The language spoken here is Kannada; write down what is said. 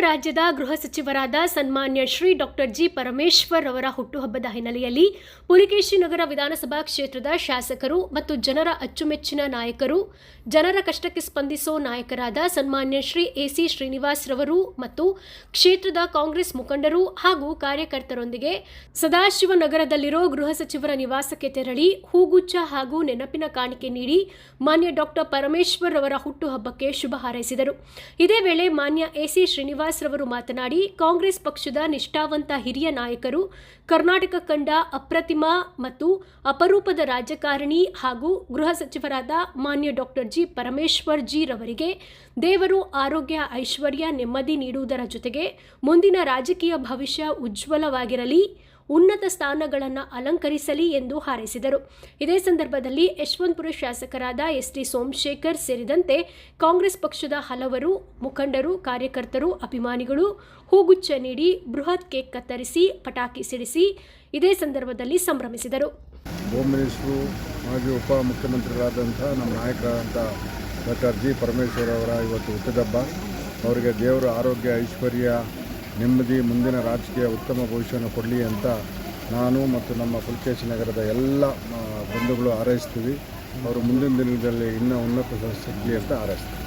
ರಾಜ್ಯದ ಗೃಹ ಸಚಿವರಾದ ಸನ್ಮಾನ್ಯ ಶ್ರೀ ಡಾಕ್ಟರ್ ಜಿ ಪರಮೇಶ್ವರ್ ಅವರ ಹುಟ್ಟುಹಬ್ಬದ ಹಿನ್ನೆಲೆಯಲ್ಲಿ ಪುಲಿಕೇಶಿ ನಗರ ವಿಧಾನಸಭಾ ಕ್ಷೇತ್ರದ ಶಾಸಕರು ಮತ್ತು ಜನರ ಅಚ್ಚುಮೆಚ್ಚಿನ ನಾಯಕರು, ಜನರ ಕಷ್ಟಕ್ಕೆ ಸ್ಪಂದಿಸೋ ನಾಯಕರಾದ ಸನ್ಮಾನ್ಯ ಶ್ರೀ ಎಸಿ ಶ್ರೀನಿವಾಸ್ ರವರು ಮತ್ತು ಕ್ಷೇತ್ರದ ಕಾಂಗ್ರೆಸ್ ಮುಖಂಡರು ಹಾಗೂ ಕಾರ್ಯಕರ್ತರೊಂದಿಗೆ ಸದಾಶಿವ ನಗರದಲ್ಲಿರೋ ಗೃಹ ಸಚಿವರ ನಿವಾಸಕ್ಕೆ ತೆರಳಿ ಹೂಗುಚ್ಚ ಹಾಗೂ ನೆನಪಿನ ಕಾಣಿಕೆ ನೀಡಿ ಮಾನ್ಯ ಡಾಕ್ಟರ್ ಪರಮೇಶ್ವರ್ ಅವರ ಹುಟ್ಟುಹಬ್ಬಕ್ಕೆ ಶುಭ ಹಾರೈಸಿದರು. ಇದೇ ವೇಳೆ ಮಾನ್ಯ ಎಸಿ ಶ್ರೀನಿವಾಸ್ ರವರು ಮಾತನಾಡಿ, ಕಾಂಗ್ರೆಸ್ ಪಕ್ಷದ ನಿಷ್ಠಾವಂತ ಹಿರಿಯ ನಾಯಕರು ಕರ್ನಾಟಕ ಕಂಡ ಅಪ್ರತಿಮ ಮತ್ತು ಅಪರೂಪದ ರಾಜಕಾರಣಿ ಹಾಗೂ ಗೃಹ ಸಚಿವರಾದ ಮಾನ್ಯ ಡಾಕ್ಟರ್ ಜಿ ಪರಮೇಶ್ವರ್ ಜಿ ರವರಿಗೆ ದೇವರು ಆರೋಗ್ಯ, ಐಶ್ವರ್ಯ, ನೆಮ್ಮದಿ ನೀಡುವುದರ ಜೊತೆಗೆ ಮುಂದಿನ ರಾಜಕೀಯ ಭವಿಷ್ಯ ಉಜ್ವಲವಾಗಿರಲಿ. ಉನ್ನತ ಸ್ಥಾನಗಳನ್ನು ಅಲಂಕರಿಸಲಿ ಎಂದು ಹಾರೈಸಿದರು. ಇದೇ ಸಂದರ್ಭದಲ್ಲಿ ಯಶವಂತಪುರ ಶಾಸಕರಾದ ಎಸ್ ಟಿ ಸೋಮಶೇಖರ್ ಸೇರಿದಂತೆ ಕಾಂಗ್ರೆಸ್ ಪಕ್ಷದ ಹಲವರು ಮುಖಂಡರು, ಕಾರ್ಯಕರ್ತರು, ಅಭಿಮಾನಿಗಳು ಹೂಗುಚ್ಛ ನೀಡಿ ಬೃಹತ್ ಕೇಕ್ ಕತ್ತರಿಸಿ, ಪಟಾಕಿ ಸಿಡಿಸಿ ಇದೇ ಸಂದರ್ಭದಲ್ಲಿ ಸಂಭ್ರಮಿಸಿದರು. ಮಾಜಿ ಉಪಮುಖ್ಯಮಂತ್ರಿಗಳಾದಂಥ ನಮ್ಮ ನಾಯಕರಾದಂಥ ಡಾಕ್ಟರ್ ಜಿ ಪರಮೇಶ್ವರ್ ಅವರ ಇವತ್ತು ಹುಟ್ಟಿದಬ್ಬ. ಅವರಿಗೆ ದೇವರ ಆರೋಗ್ಯ ಐಶ್ವರ್ಯ ನೆಮ್ಮದಿ, ಮುಂದಿನ ರಾಜಕೀಯ ಉತ್ತಮ ಭವಿಷ್ಯವನ್ನು ಕೊಡಲಿ ಅಂತ ನಾನು ಮತ್ತು ನಮ್ಮ ಪುಲಕೇಶಿ ನಗರದ ಎಲ್ಲ ಬಂಧುಗಳು ಹಾರೈಸ್ತೀವಿ. ಅವರು ಮುಂದಿನ ದಿನದಲ್ಲಿ ಇನ್ನೂ ಉನ್ನತ ಸಿಗಲಿ ಅಂತ ಹಾರೈಸ್ತೀವಿ